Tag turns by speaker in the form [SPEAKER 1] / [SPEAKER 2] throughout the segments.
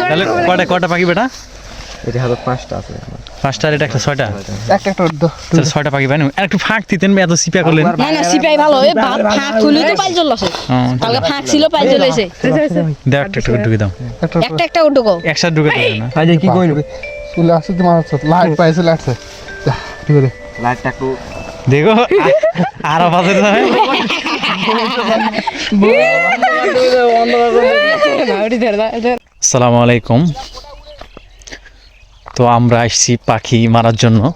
[SPEAKER 1] তাহলে কটা কটা পাখি বেটা?
[SPEAKER 2] এটা হাতে পাঁচটা আছে।
[SPEAKER 1] পাঁচটা আর এটা একটা ছয়টা?
[SPEAKER 2] একটা একটা
[SPEAKER 1] তাহলে ছয়টা পাখি আর একটু ফাঁক দিতেন এত সিপা করলেন।
[SPEAKER 3] না না সিপাই ভালো। এ ভাত ফাঁক হইলে তো পাইল
[SPEAKER 1] ও,
[SPEAKER 3] কালকে ফাঁক ছিল পাইল চলেছে
[SPEAKER 1] দাও একটা একটু ঢুকে দাও।
[SPEAKER 3] একটা একটা উঠো।
[SPEAKER 1] একসাথে ঢুকে দেবে না।
[SPEAKER 2] আজ কি কইল?
[SPEAKER 4] চলে আসছে তোমার লাইট পাইছে লাগছে যা ঠিক আছে
[SPEAKER 2] লাইটটা একটু
[SPEAKER 1] দেখো আর বাজে যাবে সালামু আলাইকুম। তো আমরা আসছি পাখি মারার জন্য।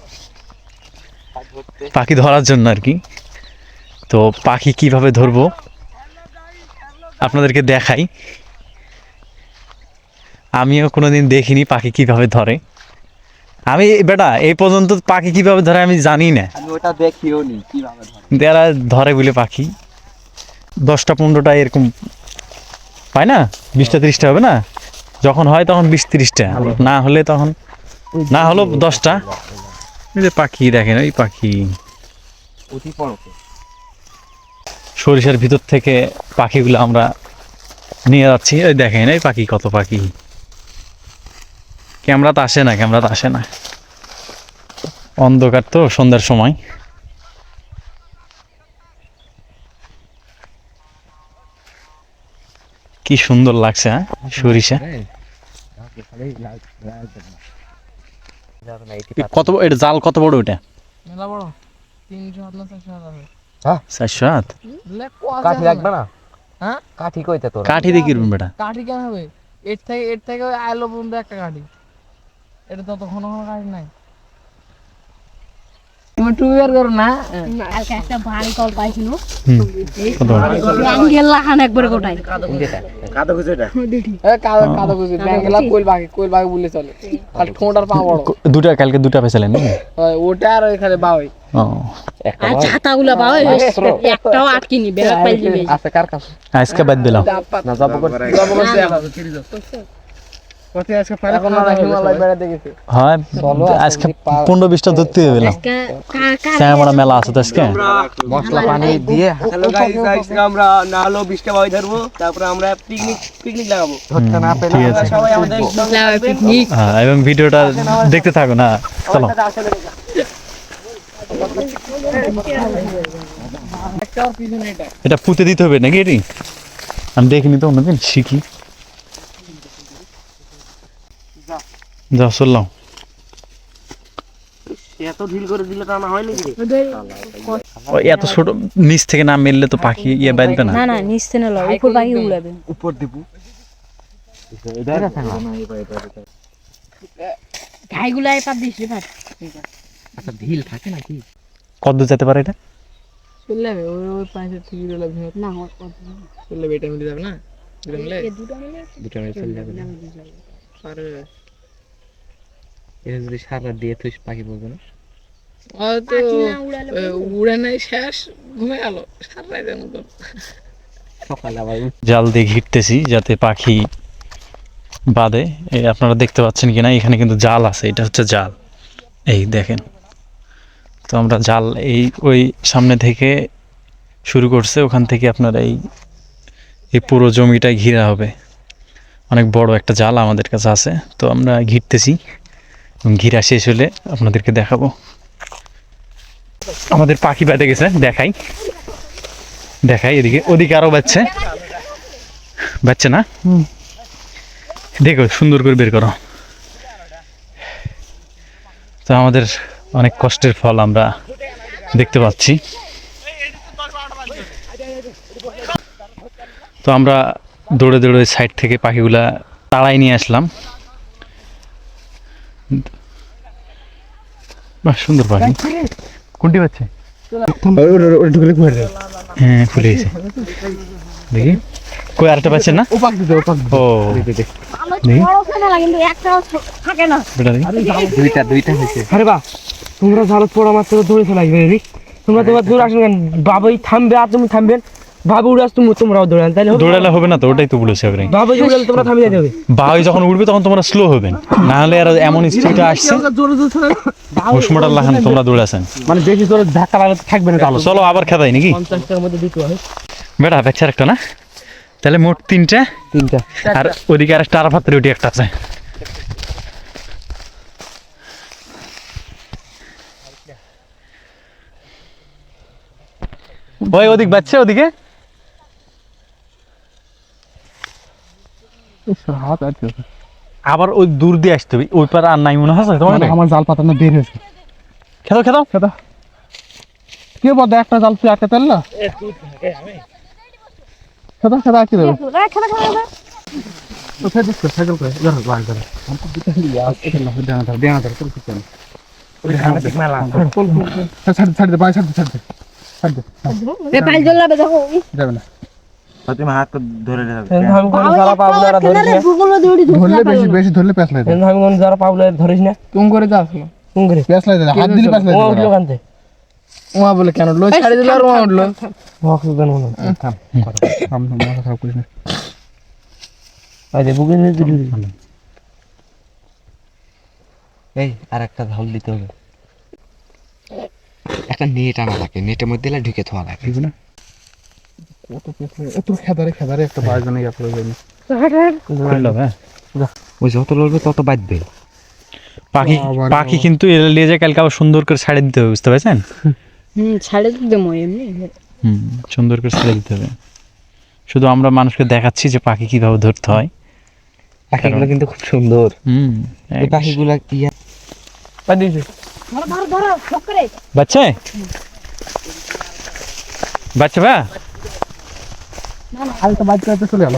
[SPEAKER 1] পাখি ধরার জন্য আর কি। তো পাখি কীভাবে ধরবো? আপনাদেরকে দেখাই। আমিও কোনোদিন দেখিনি পাখি কীভাবে ধরে। আমি বেটা এই পর্যন্ত পাখি কীভাবে ধরে আমি জানি না।
[SPEAKER 2] ওটা দেখিও নি ধরে।
[SPEAKER 1] যারা ধরে বলে পাখি। দশটা পনেরোটা এরকম। পায় না? বিশটা তিরিশটা হবে না? যখন হয় তখন বিশ তিরিশটা। না হলে তখন না হলো দশটা। যে পাখি, দেখেন ওই পাখি। সরিষার ভিতর থেকে পাখিগুলো আমরা নিয়ে যাচ্ছি। ওই দেখেন, এই পাখি কত পাখি। ক্যামেরা তো আসে না, ক্যামেরা তো আসে না। অন্ধকার তো সন্ধ্যার সময়। কি সুন্দর লাগছে হ্যাঁ? সরিষা। কত এটা জাল কত বড় ওটা
[SPEAKER 5] মেলা বড়। তিনশো হাত না চারশো হাত আছে
[SPEAKER 1] চারশো হাত
[SPEAKER 2] কাঠি লাগবে না?
[SPEAKER 5] হ্যাঁ?
[SPEAKER 2] কাঠি কইতে তোর?
[SPEAKER 1] কাঠি দিয়ে কিরবেন বেটা?
[SPEAKER 5] কাঠি কেন হবে? এর থেকে এর থেকে ওই আইলো পর্যন্ত একটা কাঠি। এটা তো তখন কোনো কাঠি নাই। তুমি টু বের করো না।
[SPEAKER 3] কালকে একটা ভারী কল পাইছিল? একবারে গোটাই।
[SPEAKER 2] কাদো খুঁজে এটা
[SPEAKER 5] এ কাদো কাদো ব্যাঙ্গেলা কোয়েল বাকি বাকি বলে চলে। আর ঠোঁটার পা বড়।
[SPEAKER 1] দুটা কালকে দুটা পেয়েছিলেন
[SPEAKER 5] ওটা আর ওইখানে বাউই
[SPEAKER 3] আর ছাতাগুলা একটাও আটকিনি বেলা পাইল দিবে
[SPEAKER 2] আছে কার কাছে?
[SPEAKER 1] আজকে বাদ দিলাম।
[SPEAKER 2] না যাব করে
[SPEAKER 5] যাব করতে এখন না হিমালয় বেড়াতে গেছে
[SPEAKER 1] হয় আজকে পনেরো বিশটা ধরতে হবে না? মেলা আছে তো আজকে?
[SPEAKER 2] মশলা পানি দিয়ে
[SPEAKER 6] হ্যালো গাইস আজকে আমরা না হলো বিশটা বাই ধরবো তারপরে আমরা পিকনিক পিকনিক লাগাবো
[SPEAKER 2] ধরতে না পেলে
[SPEAKER 1] ঠিক আছে।
[SPEAKER 6] সবাই আমাদের
[SPEAKER 1] হ্যাঁ এবং ভিডিওটা দেখতে থাকো না চলো।
[SPEAKER 5] এটা
[SPEAKER 1] পুঁতে দিতে হবে নাকি এটি? আমি দেখিনি তো অন্যদিন শিখি। যা চললাম
[SPEAKER 6] এত ঢিল করে দিলে তা না হয় নাকি
[SPEAKER 1] ও, এত ছোট নিচ থেকে না মেললে তো পাখি ইয়ে বাঁধবে না?
[SPEAKER 3] না না নিচতে না লয় উপর পাখি উড়াবে।
[SPEAKER 2] উপর দিব।
[SPEAKER 3] ঘাইগুলা এপার দিস ভাত
[SPEAKER 2] আচ্ছা ঢিল থাকে নাকি?
[SPEAKER 1] কত যেতে পারে এটা?
[SPEAKER 5] চলে যাবে ওই ওই পাঁচের থেকে বেরোলে ভেঙে
[SPEAKER 3] না
[SPEAKER 5] চলে যাবে এটা মিলে যাবে না? দুটো মিলে?
[SPEAKER 3] দুটো মিলে
[SPEAKER 2] দুটো মিনিট চলে
[SPEAKER 5] পারে
[SPEAKER 2] এটা যদি সারা দিয়ে তুই পাখি বলবে না?
[SPEAKER 5] হয়তো
[SPEAKER 3] পাখি না
[SPEAKER 5] উড়ে নাই শেষ ঘুমে গেল সারা মতো
[SPEAKER 2] সকালে আবার
[SPEAKER 1] জাল দিয়ে ঘিরতেছি যাতে পাখি বাদে। এই আপনারা দেখতে পাচ্ছেন কিনা এখানে কিন্তু জাল আছে এটা হচ্ছে জাল। এই দেখেন তো আমরা জাল এই ওই সামনে থেকে শুরু করছে ওখান থেকে আপনার এই এই পুরো জমিটাই ঘিরা হবে। অনেক বড় একটা জাল আমাদের কাছে আছে তো আমরা ঘিরতেছি। ঘিরা শেষ হলে আপনাদেরকে দেখাবো। আমাদের পাখি বেঁধে গেছে, দেখাই। দেখাই, এদিকে, ওদিকে আরও বাচ্চা বাচ্চা না? দেখো, সুন্দর করে বের করো। তো আমাদের অনেক কষ্টের ফল আমরা দেখতে পাচ্ছি। তো আমরা দৌড়ে দৌড়ে সাইড থেকে পাখিগুলা তাড়াই নিয়ে আসলাম। বাহ সুন্দর পাখি কোনটি
[SPEAKER 4] যাবে
[SPEAKER 1] হ্যাঁ খুলে গেছে দেখি। কই আরেকটা পাচ্ছেন না?
[SPEAKER 4] ওপাক দিতে ওপাক
[SPEAKER 1] ও। দেখি।
[SPEAKER 3] বড় ফেনা লাগে কিন্তু একটাও থাকে না।
[SPEAKER 1] বেটা দেখি।
[SPEAKER 2] দুইটা দুইটা হয়েছে।
[SPEAKER 6] আরে বাহ তোমরা জালত পড়া মাত্র ধরে তোমরা তোমার দূর আসেন কেন? বাবাই থামবে আর তুমি থামবেন বাবু উড়াস তুমি তোমরাও দৌড়ান তাহলে
[SPEAKER 1] দৌড়ালে হবে না তো ওটাই তো বলেছে আপনি
[SPEAKER 6] বাবু যে উড়ালে তোমরা থামিয়ে যাবে
[SPEAKER 1] বাই যখন উঠবে তখন তোমরা স্লো হবেন না হলে আর এমন স্পিডে আসছে। লাখান তোমরা দৌড়াছেন।
[SPEAKER 6] মানে বেশি জোরে ধাক্কা লাগলে তো থাকবে না তাহলে।
[SPEAKER 1] চলো আবার খেদাই নাকি?
[SPEAKER 6] পঞ্চাশ টাকার মধ্যে দিতে হয়
[SPEAKER 1] বেটা একটা না? তাহলে মোট তিনটা।
[SPEAKER 6] তিনটা।
[SPEAKER 1] আর ওদিকে আর একটা আরাফাতের ওটি একটা আছে। ওই ওদিক বাচ্চা ওদিকে।
[SPEAKER 4] হাত আটকে আছে।
[SPEAKER 1] আবার ওই দূর দিয়ে আসতে হবে ওই পারে আর নাই মনে হয় তোমার
[SPEAKER 4] মানে আমার জাল পাতানো বের হয়েছে।
[SPEAKER 1] খেতো খেতো
[SPEAKER 4] খেতো কে বল একটা জাল তুই আটকে তেল খেতো খেতো আটকে দেবে? তো ফেদিস কর সাইকেল করে। ধর বাল ধর আমি তো দিতে দিই আজ এটা না দেনা ধর দেনা ধর চল চল ওই হাতে ঠিক মেলা ছাড় ছাড় দে
[SPEAKER 3] ভাই ছাড় দে
[SPEAKER 4] ছাড় না।
[SPEAKER 2] তুমি হাত ধরে
[SPEAKER 6] আমি কোন যারা পাবলো ধরিস না।
[SPEAKER 4] ধরলে বেশি বেশি ধরলে পেছ লাই
[SPEAKER 6] আমি কোন যারা পাবলো ধরিস না।
[SPEAKER 5] তুম করে যাস না
[SPEAKER 6] কোন করে।
[SPEAKER 4] পেছ লাই হাত দিলে পেছ লাই
[SPEAKER 6] ও উঠল কানতে।
[SPEAKER 5] উমা বলে কেন উঠল? ছাড়ি দিল আর উমা উঠল।
[SPEAKER 6] অক্সিজেন মনে
[SPEAKER 4] থাম। থাম মাথা খারাপ করিস না।
[SPEAKER 6] আই বুকে নিয়ে দিলি
[SPEAKER 2] এই আর একটা ঝাল দিতে হবে। একটা নেট আনা লাগে। নেটের মধ্যে ঢুকে থোয়া লাগে।
[SPEAKER 4] না? কত এত খেদারে খেদারে একটা
[SPEAKER 1] হ্যাঁ।
[SPEAKER 2] ওই যত লড়বে তত বাঁধবে
[SPEAKER 1] পাখি পাখি কিন্তু কালকে আবার সুন্দর করে ছাড়ে দিতে হবে বুঝতে পারছেন?
[SPEAKER 3] হুম ছাড়ে দিতে মই এমনি।
[SPEAKER 1] হুম সুন্দর করে ছেড়ে দিতে হবে। শুধু আমরা মানুষকে দেখাচ্ছি যে পাখি কীভাবে ধরতে হয়।
[SPEAKER 2] পাখিগুলো কিন্তু খুব সুন্দর।
[SPEAKER 1] হুম
[SPEAKER 2] এই পাখিগুলা ইয়া
[SPEAKER 6] পাই
[SPEAKER 3] ধরো ধরো ধরো
[SPEAKER 1] বাচ্চা? বাচ্চা বা?
[SPEAKER 4] আরে তো বাইক করতে চলে গেল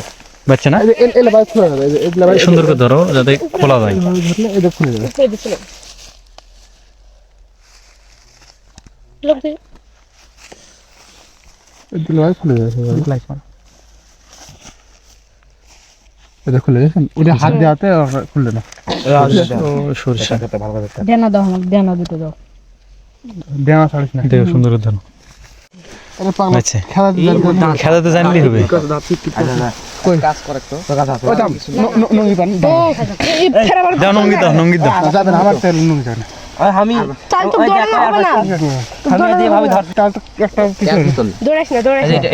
[SPEAKER 1] বাচ্চা না
[SPEAKER 4] এই যে এল এল বাইক খুলে যাবে এই যে এগুলা বাইক
[SPEAKER 1] সুন্দর করে ধরো যাতে খোলা যায়
[SPEAKER 4] ধরলে এটা খুলে যাবে
[SPEAKER 3] ছেড়ে দিছিল লোক দে
[SPEAKER 4] এগুলা বাইক খুলে যাবে লাইক মার এটা খুলে গেছেন ওটা হাত দেওয়াতে আর খুললে না
[SPEAKER 1] ও সরিষা
[SPEAKER 3] দেনা দাও আমাকে দেনা দুটো দাও
[SPEAKER 4] দেওয়া ছাড়িস না
[SPEAKER 1] দেখো সুন্দর করে ধরো
[SPEAKER 4] আরে পাগলা
[SPEAKER 1] খেলাতে জানলেই হবে।
[SPEAKER 6] আমি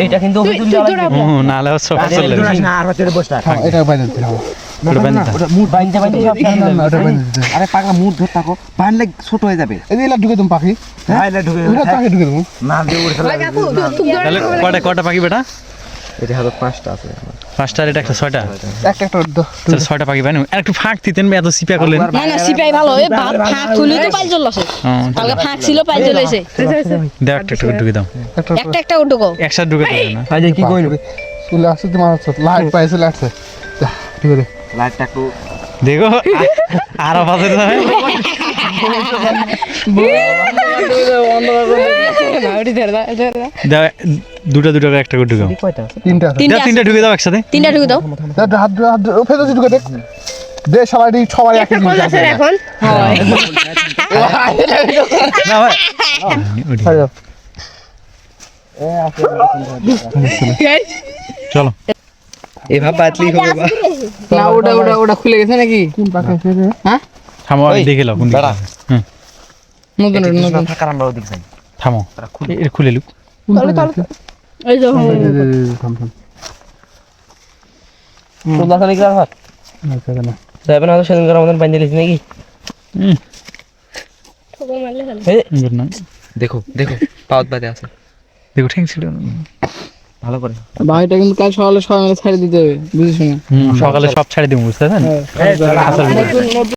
[SPEAKER 6] এটা কিন্তু
[SPEAKER 4] হ্যাঁ, মুড।
[SPEAKER 2] আরে পাগলা মুখ ধর থাকো। বানলে ছোট হয়ে যাবে।
[SPEAKER 4] এই এলা ঢুকে তুমি পাখি। ওটা পাখি ঢুকে দেবো।
[SPEAKER 1] তাহলে কটা কটা পাখি বেটা?
[SPEAKER 2] এটা হাতে পাঁচটা আছে
[SPEAKER 1] পাঁচটা আর এটা একটা ছয়টা?
[SPEAKER 4] একটা একটা
[SPEAKER 1] তাহলে ছয়টা পাখি পাই আর একটু ফাঁক দিতেন এত সিপা করলেন।
[SPEAKER 3] না না সিপাই ভালো। ভাত ফাঁক খুলে তো চলছে
[SPEAKER 1] ও,
[SPEAKER 3] কালকে ফাঁক ছিল পাইল চলেছে
[SPEAKER 1] দাও একটা একটা ঢুকে দাও।
[SPEAKER 4] একটা
[SPEAKER 1] একসাথে ঢুকে দেবে না
[SPEAKER 6] আই কি কইলো
[SPEAKER 4] চলে আসছে তোমার লাইট পাইছে লাগছে
[SPEAKER 2] লাইটটা একটু
[SPEAKER 1] দেখো আর পাশে যাবে দুটা দুটা করে একটা করে ঢুকাও।
[SPEAKER 4] তিনটা। আছে
[SPEAKER 1] তিনটা ঢুকে দাও একসাথে।
[SPEAKER 3] তিনটা ঢুকে দাও।
[SPEAKER 4] হাত হাত ফেলে ঢুকে দেখ দে সবাই জিনিস আছে।
[SPEAKER 3] এখন।
[SPEAKER 1] না ভাই। চলো।
[SPEAKER 2] এভাবে বাতলি হবে বা
[SPEAKER 5] না ওটা ওটা ওটা খুলে গেছে নাকি?
[SPEAKER 4] কোন পাখি আছে রে?
[SPEAKER 1] থামো আমি দেখে লাও কোন দিকে
[SPEAKER 2] দাঁড়া।
[SPEAKER 1] হুম।
[SPEAKER 5] নতুন নতুন।
[SPEAKER 2] থাকার আমরা ওদিক যাই।
[SPEAKER 1] থামো। এটা খুলে। লুক।
[SPEAKER 4] কোন পাখি
[SPEAKER 3] এই যে
[SPEAKER 4] এই যে, এই যে, থাম, থাম।
[SPEAKER 6] তোলা খালি কার হাত
[SPEAKER 4] আচ্ছা, না।
[SPEAKER 6] যাবে না তো সেদিন করে আমাদের বাইন্দে লিখি নাকি?
[SPEAKER 1] নাইট
[SPEAKER 2] দেখো দেখো পাওয়াত বাদে আছে।
[SPEAKER 1] দেখো ছিল।
[SPEAKER 2] ভালো করে।
[SPEAKER 5] ভাইটা কিন্তু কাল সকালে সবাই মিলে ছাড়ি দিতে হবে বুঝিস না?
[SPEAKER 1] সকালে সব ছাড়ে দিব বুঝতে পারছেন?